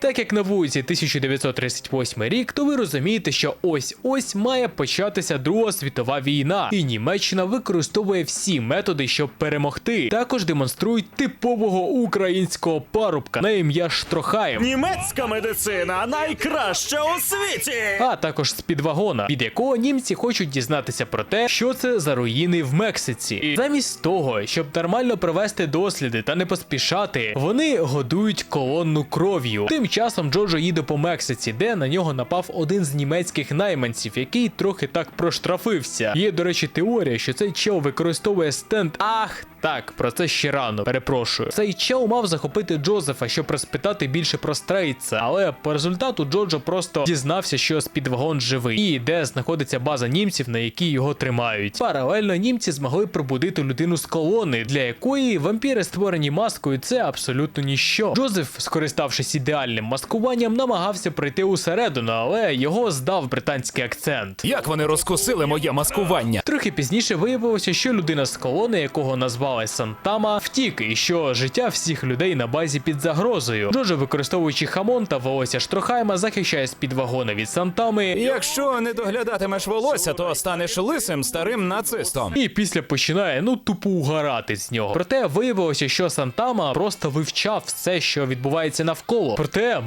Так як на вулиці 1938 рік, то ви розумієте, що ось ось має початися Друга світова війна, і Німеччина використовує всі методи, щоб перемогти. Також демонструють типового українського парубка на ім'я Штрохаєм. Німецька медицина найкраща у світі. А також з під вагона, від якого німці хочуть дізнатися про те, що це за руїни в Мексиці. І замість того, щоб нормально провести досліди та не поспішати, вони годують колонну кров'ю. Тим часом Джоджо їде по Мексиці, де на нього напав один з німецьких найманців, який трохи так проштрафився. Є, до речі, теорія, що цей чел використовує стенд. Ах, так, про це ще рано. Перепрошую. Цей чел мав захопити Джозефа, щоб розпитати більше про Стрейца, але по результату Джоджо просто дізнався, що спідвагон живий, і де знаходиться база німців, на якій його тримають. Паралельно німці змогли пробудити людину з колони, для якої вампіри створені маскою це абсолютно ніщо. Джозеф, скориставшись ідеальним маскуванням, намагався прийти усередину, але його здав британський акцент. Як вони розкусили моє маскування? Трохи пізніше виявилося, що людина з колони, якого назвали Сантама, втік, і що життя всіх людей на базі під загрозою. Джоджо, використовуючи хамон та волосся Штрохайма, захищає з-під вагона від Сантами. Якщо не доглядатимеш волосся, то станеш лисим старим нацистом. І після починає ну тупо угорати з нього. Проте виявилося, що Сантама просто вивчав все, що відбувається навколо. Проте